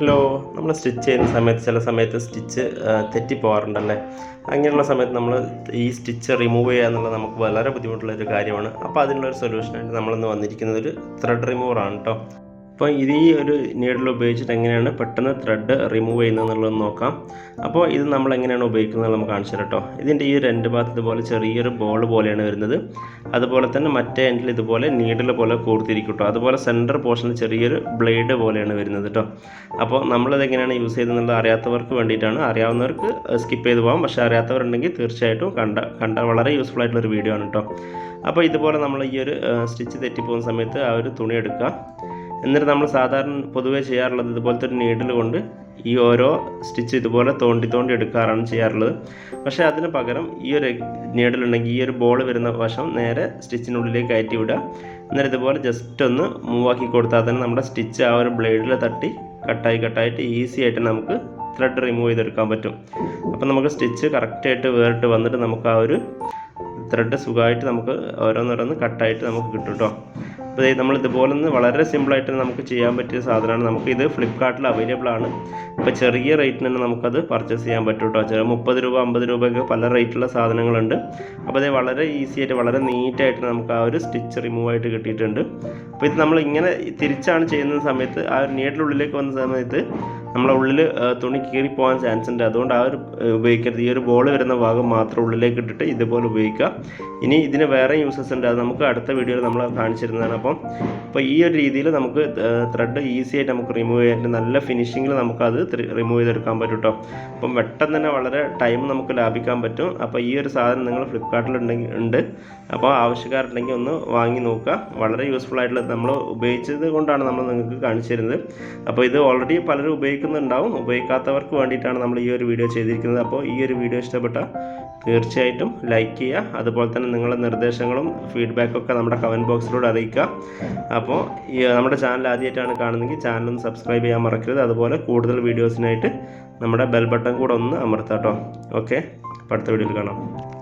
Hello നമ്മൾ stitch ചെയ്യുന്ന സമയത്ത് ചില സമയത്ത് സ്റ്റിച്ച് തെറ്റി പോകാറുണ്ടല്ലേ അങ്ങനെയുള്ള സമയത്ത് നമ്മൾ ഈ സ്റ്റിച്ച് റിമൂവ് ചെയ്യുക എന്നുള്ളത് നമുക്ക് വളരെ ബുദ്ധിമുട്ടുള്ള ഒരു കാര്യമാണ്. അപ്പോൾ അതിനുള്ള ഒരു സൊല്യൂഷനായിട്ട് നമ്മളിന്ന് വന്നിരിക്കുന്നത് ഒരു ത്രെഡ് ആണ് കേട്ടോ അപ്പോൾ ഇത് ഈ ഒരു നീഡിൽ ഉപയോഗിച്ചിട്ട് എങ്ങനെയാണ് പെട്ടെന്ന് ത്രെഡ് റിമൂവ് ചെയ്യുന്നത് നോക്കാം. അപ്പോൾ ഇത് നമ്മൾ എങ്ങനെയാണ് ഉപയോഗിക്കുന്നത് നമുക്ക് കാണിച്ചു കേട്ടോ. ഇതിന്റെ ഈ രണ്ട് ഭാഗത്ത് ഇതുപോലെ ചെറിയൊരു ബോൾ പോലെയാണ് വരുന്നത്. അതുപോലെ തന്നെ മറ്റേ എൻഡിൽ ഇതുപോലെ നീഡിൽ പോലെ കൂർത്തിരിക്കും കേട്ടോ. അതുപോലെ സെന്റർ പോർഷനിൽ ചെറിയൊരു ബ്ലേഡ് പോലെയാണ് വരുന്നത് കേട്ടോ. അപ്പോൾ നമ്മളിത് എങ്ങനെയാണ് യൂസ് ചെയ്തതെന്നുള്ളത് അറിയാത്തവർക്ക് വേണ്ടിയിട്ടാണ്. അറിയാവുന്നവർക്ക് സ്കിപ്പ് ചെയ്ത് പോകാം പക്ഷേ അറിയാത്തവരുണ്ടെങ്കിൽ തീർച്ചയായിട്ടും കണ്ട കണ്ട വളരെ യൂസ്ഫുൾ ആയിട്ടുള്ള ഒരു വീഡിയോ ആണ് കേട്ടോ. അപ്പോൾ ഇതുപോലെ നമ്മൾ ഈ ഒരു സ്റ്റിച്ച് തെറ്റിപ്പോകുന്ന സമയത്ത് ആ ഒരു തുണി എടുക്കുക. എന്നിട്ട് നമ്മൾ സാധാരണ പൊതുവേ ചെയ്യാറുള്ളത് ഇതുപോലത്തെ ഒരു നീഡിൽ കൊണ്ട് ഈ ഓരോ സ്റ്റിച്ച് ഇതുപോലെ തോണ്ടി തോണ്ടി എടുക്കാറാണ് ചെയ്യാറുള്ളത്. പക്ഷേ അതിന് പകരം ഈ ഒരു നീഡിലുണ്ടെങ്കിൽ ഈ ഒരു ബോൾ വരുന്ന വശം നേരെ സ്റ്റിച്ചിനുള്ളിലേക്ക് കയറ്റി വിടുക എന്നിട്ട് ഇതുപോലെ ജസ്റ്റ് ഒന്ന് മൂവ് ആക്കി കൊടുത്താൽ തന്നെ നമ്മുടെ സ്റ്റിച്ച് ആ ഒരു ബ്ലേഡിൽ തട്ടി കട്ടായി കട്ടായിട്ട് ഈസി ആയിട്ട് നമുക്ക് ത്രെഡ് റിമൂവ് ചെയ്തെടുക്കാൻ പറ്റും. അപ്പോൾ നമുക്ക് സ്റ്റിച്ച് കറക്റ്റായിട്ട് വേറിട്ട് വന്നിട്ട് നമുക്ക് ആ ഒരു ത്രെഡ് സുഖമായിട്ട് നമുക്ക് ഓരോന്നോരോന്ന് കട്ടായിട്ട് നമുക്ക് കിട്ടും കേട്ടോ അപ്പോൾ നമ്മൾ ഇതുപോലെ ഒന്ന് വളരെ സിമ്പിളായിട്ട് നമുക്ക് ചെയ്യാൻ പറ്റിയ സാധനമാണ്. നമുക്ക് ഇത് ഫ്ലിപ്കാർട്ടിൽ അവൈലബിൾ ആണ്. ഇപ്പോൾ ചെറിയ റേറ്റിന് തന്നെ നമുക്കത് പർച്ചേസ് ചെയ്യാൻ പറ്റും കേട്ടോ ചില മുപ്പത് രൂപ അമ്പത് രൂപയൊക്കെ പല റേറ്റുള്ള സാധനങ്ങളുണ്ട്. അപ്പോൾ അതേ വളരെ ഈസി ആയിട്ട് വളരെ നീറ്റായിട്ട് നമുക്ക് ആ ഒരു സ്റ്റിച്ച് റിമൂവ് ആയിട്ട് കിട്ടിയിട്ടുണ്ട്. അപ്പോൾ ഇത് നമ്മൾ ഇങ്ങനെ തിരിച്ചാണ് ചെയ്യുന്ന സമയത്ത് ആ ഒരു നീഡിനുള്ളിലേക്ക് വന്ന സമയത്ത് നമ്മളെ ഉള്ളിൽ തുണി കീറി പോകാൻ ചാൻസ് ഉണ്ട്. അതുകൊണ്ട് ആ ഒരു ഉപയോഗിക്കരുത്. ഈ ഒരു ബോൾ വരുന്ന ഭാഗം മാത്രം ഉള്ളിലേക്ക് ഇട്ടിട്ട് ഇതുപോലെ ഉപയോഗിക്കുക. ഇനി ഇതിന് വേറെ യൂസസ് ഉണ്ട്. അത് നമുക്ക് അടുത്ത വീഡിയോയിൽ നമ്മൾ കാണിച്ചിരുന്നതാണ്. അപ്പം അപ്പോൾ ഈ ഒരു രീതിയിൽ നമുക്ക് ത്രെഡ് ഈസി ആയിട്ട് നമുക്ക് റിമൂവ് ചെയ്യാൻ നല്ല ഫിനിഷിങ്ങിൽ നമുക്കത് റിമൂവ് ചെയ്തെടുക്കാൻ പറ്റും കേട്ടോ അപ്പം പെട്ടെന്ന് തന്നെ വളരെ ടൈം നമുക്ക് ലാഭിക്കാൻ പറ്റും. അപ്പോൾ ഈ ഒരു സാധനം നിങ്ങൾ ഫ്ലിപ്കാർട്ടിൽ ഉണ്ടെങ്കിൽ ഉണ്ട്. അപ്പോൾ ആവശ്യക്കാരുണ്ടെങ്കിൽ ഒന്ന് വാങ്ങി നോക്കുക. വളരെ യൂസ്ഫുൾ ആയിട്ടുള്ള നമ്മൾ ഉപയോഗിച്ചത് കൊണ്ടാണ് നമ്മൾ നിങ്ങൾക്ക് കാണിച്ചു തരുന്നത്. അപ്പോൾ ഇത് ഓൾറെഡി പലരും ഉപയോഗിക്കുന്നുണ്ടാവും. ഉപയോഗിക്കാത്തവർക്ക് വേണ്ടിയിട്ടാണ് നമ്മൾ ഈ ഒരു വീഡിയോ ചെയ്തിരിക്കുന്നത്. അപ്പോൾ ഈ ഒരു വീഡിയോ ഇഷ്ടപ്പെട്ട തീർച്ചയായിട്ടും ലൈക്ക് ചെയ്യുക. അതുപോലെ തന്നെ നിങ്ങളുടെ നിർദ്ദേശങ്ങളും ഫീഡ്ബാക്കൊക്കെ നമ്മുടെ കമന്റ് ബോക്സിലൂടെ അറിയിക്കുക. അപ്പോൾ ഈ നമ്മുടെ ചാനൽ ആദ്യമായിട്ടാണ് കാണുന്നതെങ്കിൽ ചാനൽ ഒന്ന് സബ്സ്ക്രൈബ് ചെയ്യാൻ മറക്കരുത്. അതുപോലെ കൂടുതൽ വീഡിയോസിനായിട്ട് നമ്മുടെ ബെൽ ബട്ടൺ കൂടെ ഒന്ന് അമർത്താം കേട്ടോ ഓക്കെ അടുത്ത വീഡിയോയിൽ കാണാം.